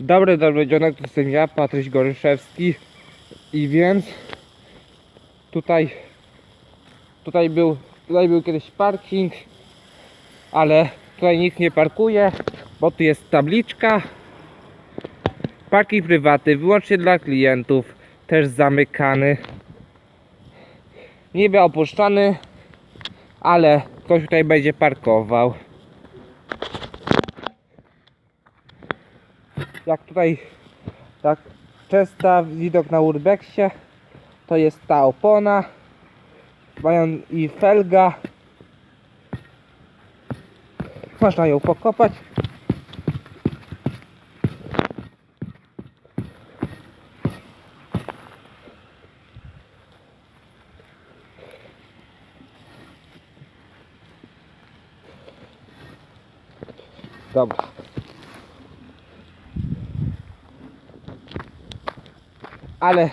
Dobry, dobry dzionek, to jestem ja, Patryś Goryszewski. I więc tutaj tutaj był tutaj był kiedyś parking ale tutaj nikt nie parkuje bo tu jest tabliczka. Parking prywatny wyłącznie dla klientów też zamykany. Niby opuszczony ale ktoś tutaj będzie parkował jak tutaj tak częsta widok na urbexie to jest ta opona mają i felga. Można ją pokopać. Dobra ale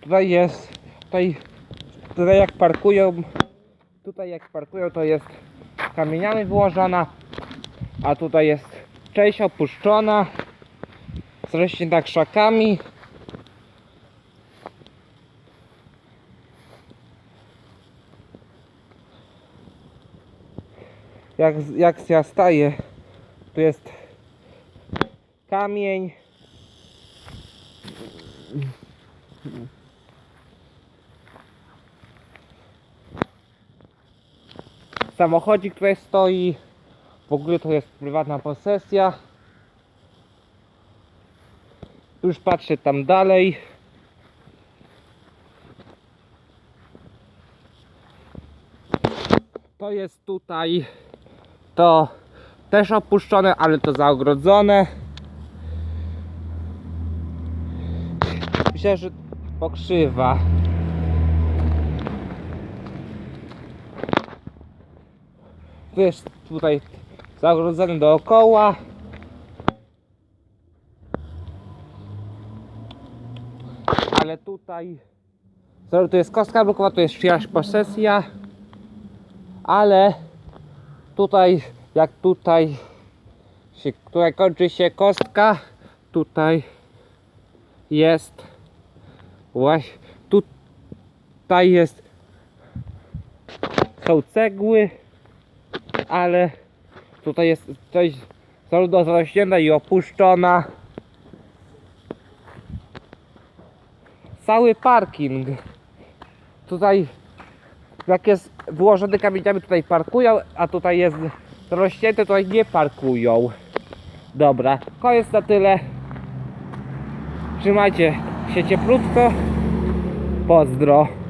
tutaj jest tutaj, tutaj jak parkują tutaj jak parkują to jest kamieniami wyłożona a tutaj jest część opuszczona zresztą krzakami jak, jak ja staję tu jest kamień samochodzik tutaj stoi. W ogóle to jest prywatna posesja. Już patrzę tam dalej. To jest tutaj to też opuszczone ale to zaogrodzone myślę że pokrzywa Tu jest tutaj zagrodzony dookoła. Ale tutaj tu jest kostka brukowa, tu jest czyjaś posesja. Ale tutaj, jak tutaj się, tutaj kończy się kostka, tutaj jest właśnie tutaj jest są cegły ale tutaj jest coś zarówno zarośnięta i opuszczona. Cały parking. Tutaj jak jest wyłożony kamieniami tutaj parkują, a tutaj jest zarośnięte, tutaj nie parkują. Dobra, koniec na tyle. Trzymajcie się cieplutko. Pozdro.